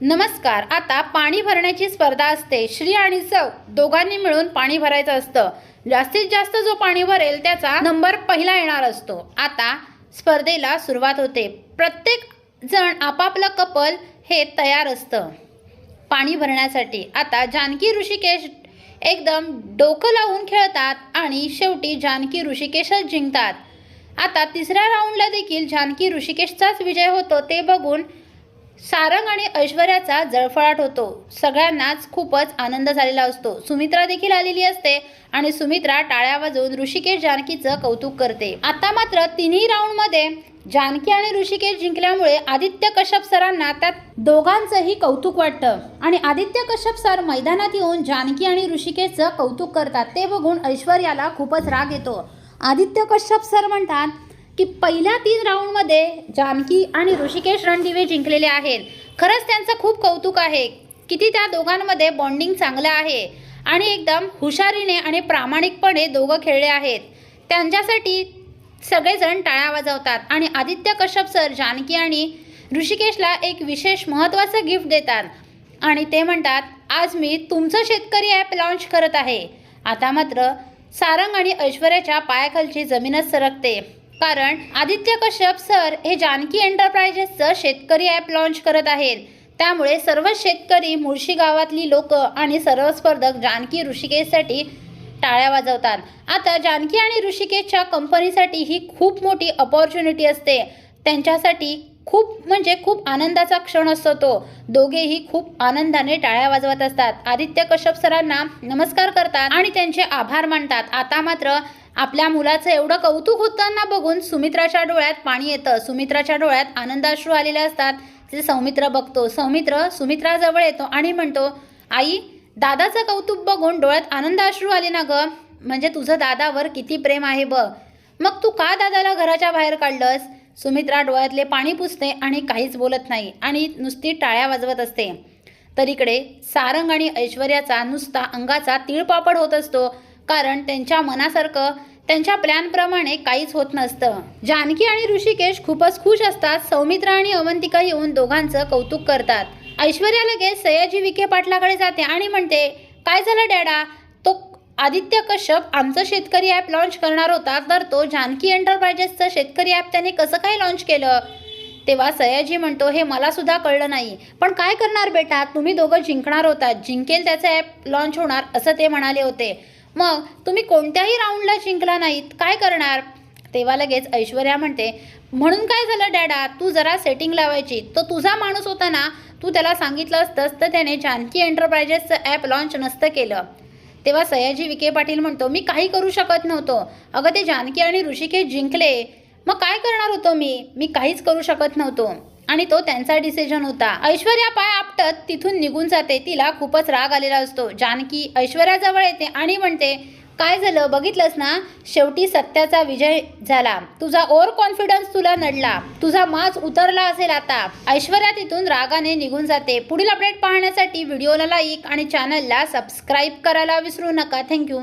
नमस्कार आता पाणी भरण्याची स्पर्धा असते. श्री आणि सौ दोघांनी मिळून पाणी भरायचं असतं. जास्तीत जास्त जो पाणी भरेल त्याचा नंबर पहिला येणार असतो. आता स्पर्धेला सुरुवात होते. प्रत्येक जण आपापलं कपल हे तयार असतं. पाणी भरण्यासाठी. आता जानकी ऋषिकेश एकदम डोकं लावून खेळतात आणि शेवटी जानकी ऋषिकेशच जिंकतात. आता तिसऱ्या राऊंडला देखील जानकी ऋषिकेशचाच विजय होतो ते बघून सारंग आणि ऐश्वर्याचा जळफळाट होतो. सगळ्यांनाच खूपच आनंद झालेला असतो. सुमित्रा देखील आलेली असते आणि सुमित्रा टाळ्या वाजवून ऋषिकेश जानकीचं कौतुक करते. आता मात्र तिन्ही राऊंडमध्ये जानकी आणि ऋषिकेश जिंकल्यामुळे आदित्य कश्यप सरांना त्यात दोघांचंही कौतुक वाटतं. आणि आदित्य कश्यप सर मैदानात येऊन जानकी आणि ऋषिकेशचं कौतुक करतात ते बघून ऐश्वर्याला खूपच राग येतो. आदित्य कश्यप सर म्हणतात की पहिल्या तीन राऊंडमध्ये जानकी आणि ऋषिकेश रणदिवे जिंकलेले आहेत. खरंच त्यांचं खूप कौतुक आहे किती त्या दोघांमध्ये बॉन्डिंग चांगलं आहे. आणि एकदम हुशारीने आणि प्रामाणिकपणे दोघं खेळले आहेत. त्यांच्यासाठी सगळेजण टाळ्या वाजवतात आणि आदित्य कश्यप सर जानकी आणि ऋषिकेशला एक विशेष महत्त्वाचं गिफ्ट देतात. आणि ते म्हणतात आज मी तुमचं शेतकरी ॲप लॉन्च करत आहे. आता मात्र सारंग आणि ऐश्वर्याच्या पायाखालची जमीनच सरकते. कारण आदित्य कश्यप सर हे जानकी एंटरप्राइजेसचं शेतकरी ॲप लॉन्च करत आहेत. त्यामुळे सर्व शेतकरी मुळशी गावातली लोक आणि सर्व स्पर्धक जानकी ऋषिकेशसाठी टाळ्या वाजवतात. आता जानकी आणि ऋषिकेशच्या कंपनीसाठी ही खूप मोठी अपॉर्च्युनिटी असते. त्यांच्यासाठी खूप म्हणजे खूप आनंदाचा क्षण असतो तो. दोघेही खूप आनंदाने टाळ्या वाजवत असतात. आदित्य कश्यप सरांना नमस्कार करतात आणि त्यांचे आभार मानतात. आता मात्र आपल्या मुलाचं एवढं कौतुक होताना बघून सुमित्राच्या डोळ्यात पाणी येतं. सुमित्राच्या डोळ्यात आनंदाश्रू आलेले असतात. जे सौमित्र बघतो. सौमित्र सुमित्राजवळ येतो आणि म्हणतो आई दादाचं कौतुक बघून डोळ्यात आनंदाश्रू आले ना ग? म्हणजे तुझं दादावर किती प्रेम आहे बघ. मग तू का दादाला घराच्या बाहेर काढलंस? सुमित्रा डोळ्यातले पाणी पुसते आणि काहीच बोलत नाही आणि नुसती टाळ्या वाजवत असते. तर इकडे सारंग आणि ऐश्वर्याचा नुसता अंगाचा तिळपापड होत असतो. कारण त्यांच्या मनासारखं त्यांच्या प्लॅनप्रमाणे काहीच होत नसतं. जानकी आणि ऋषिकेश खूपच खुश असतात. सौमित्रा आणि अवंतिका येऊन दोघांचं कौतुक करतात. ऐश्वर्या लगेच सयाजी विखे पाटलाकडे जाते आणि म्हणते काय झालं डॅडा? तो आदित्य कश्यप आमचं शेतकरी ॲप लॉन्च करणार होता तर तो जानकी एंटरप्राइजेसचं शेतकरी ॲप त्याने कसं काय लॉन्च केलं? तेव्हा सयाजी म्हणतो हे मला सुद्धा कळलं नाही. पण काय करणार बेटा? तुम्ही दोघं जिंकणार होतात. जिंकेल त्याचं ॲप लॉन्च होणार असं ते म्हणाले होते. मग तुम्ही कोणत्याही राऊंडला जिंकला नाहीत काय करणार? तेव्हा लगेच ऐश्वर्या म्हणते म्हणून काय झालं डॅडा तू जरा सेटिंग लावायची. तो तुझा माणूस होता ना तू त्याला सांगितलं असतंस तर त्याने जानकी एंटरप्राइजेसचं ॲप लॉन्च नसतं केलं. तेव्हा सयाजी विखे पाटील म्हणतो मी काही करू शकत नव्हतो. अगं ते जानकी आणि ऋषिकेश जिंकले. मग काय करणार होतो मी? मी काहीच करू शकत नव्हतो. आणि तो त्यांचा डिसिजन होता. ऐश्वर्या पाय आपटत तिथून निघून जाते. तिला खूपच राग आलेला असतो. जानकी ऐश्वर्याजवळ येते आणि म्हणते काय झालं? बघितलंस ना? शेवटी सत्याचा विजय झाला. तुझा ओव्हर कॉन्फिडन्स तुला नडला. तुझा माज उतरला असेल आता. ऐश्वर्या तिथून रागाने निघून जाते. पुढील अपडेट पाहण्यासाठी व्हिडिओला लाईक आणि चॅनलला सबस्क्राईब करायला विसरू नका. थँक्यू